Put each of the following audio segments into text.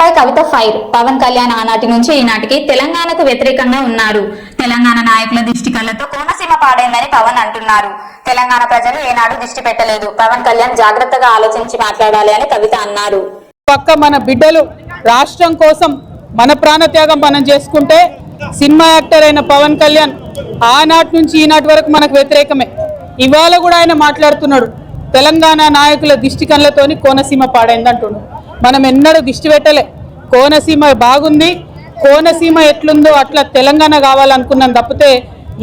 పై Kavitha fire. Pawan Kalyan ఆనాటి నుంచి ఈనాటికి తెలంగాణకు వ్యతిరేకంగా ఉన్నారు. తెలంగాణ నాయకుల దిష్టి కళ్ళతో కోనసీమ పాడైందని పవన్ అంటున్నారు. తెలంగాణ ప్రజలు ఏనాడు దిష్టి పెట్టలేదు. పవన్ కళ్యాణ్ జాగ్రత్తగా ఆలోచించి మాట్లాడాలి అని కవిత అన్నారు. పక్క మన బిడ్డలు రాష్ట్రం కోసం మన ప్రాణత్యాగం మనం చేసుకుంటే సినిమా యాక్టర్ అయిన పవన్ కళ్యాణ్ ఆనాటి నుంచి ఈనాటి వరకు మనకు వ్యతిరేకమే. ఇవాళ కూడా ఆయన మాట్లాడుతున్నాడు. తెలంగాణ నాయకుల దిష్టి కళ్ళతోని కోనసీమ పాడైందంటున్నాడు. మనం ఎన్నడూ దిష్టి పెట్టలే. కోనసీమ బాగుంది. కోనసీమ ఎట్లుందో అట్లా తెలంగాణ కావాలనుకున్నాం తప్పితే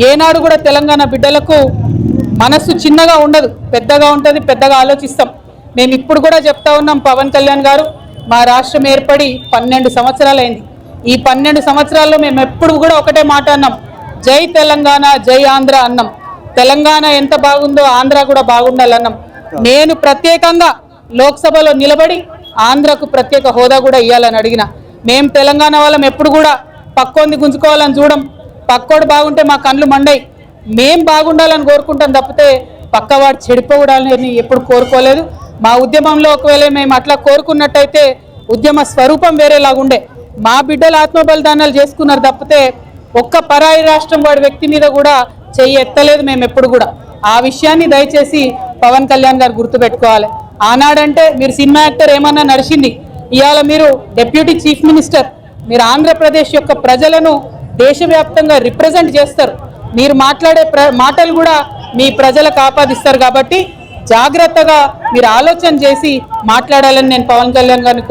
ఏనాడు కూడా తెలంగాణ బిడ్డలకు మనస్సు చిన్నగా ఉండదు. పెద్దగా ఉంటుంది పెద్దగా ఆలోచిస్తాం. మేము ఇప్పుడు కూడా చెప్తా ఉన్నాం పవన్ కళ్యాణ్ గారు మా రాష్ట్రం ఏర్పడి పన్నెండు సంవత్సరాలైంది. ఈ పన్నెండు సంవత్సరాల్లో మేము ఎప్పుడు కూడా ఒకటే మాట అన్నాం. జై తెలంగాణ జై ఆంధ్ర అన్నాం. తెలంగాణ ఎంత బాగుందో ఆంధ్ర కూడా బాగుండాలన్నాం. నేను ప్రత్యేకంగా లోక్సభలో నిలబడి ఆంధ్రకు ప్రత్యేక హోదా కూడా ఇవ్వాలని అడిగిన. మేము తెలంగాణ వాళ్ళం ఎప్పుడు కూడా పక్కోంది గుంజుకోవాలని చూడం. పక్కోడు బాగుంటే మా కళ్ళు మండయి మేం బాగుండాలని కోరుకుంటాం తప్పితే పక్కవాడు చెడిపోవడాలని ఎప్పుడు కోరుకోలేదు. మా ఉద్యమంలో ఒకవేళ మేము అట్లా కోరుకున్నట్టయితే ఉద్యమ స్వరూపం వేరేలాగుండే. మా బిడ్డలు ఆత్మబలిదానాలు చేసుకున్నారు తప్పితే ఒక్క పరాయి రాష్ట్రం వాడి వ్యక్తి మీద కూడా చెయ్యి ఎత్తలేదు మేము ఎప్పుడు కూడా. ఆ విషయాన్ని దయచేసి పవన్ కళ్యాణ్ గారు గుర్తుపెట్టుకోవాలి. ఆనాడంటే మీరు సినిమా యాక్టర్ ఏమన్నా నడిచింది. ఇవాళ మీరు డెప్యూటీ చీఫ్ మినిస్టర్ మీరు ఆంధ్రప్రదేశ్ యొక్క ప్రజలను దేశవ్యాప్తంగా రిప్రజెంట్ చేస్తారు. మీరు మాట్లాడే ప్ర మాటలు కూడా మీ ప్రజలకు ఆపాదిస్తారు కాబట్టి జాగ్రత్తగా మీరు ఆలోచన చేసి మాట్లాడాలని నేను పవన్ కళ్యాణ్ గారిని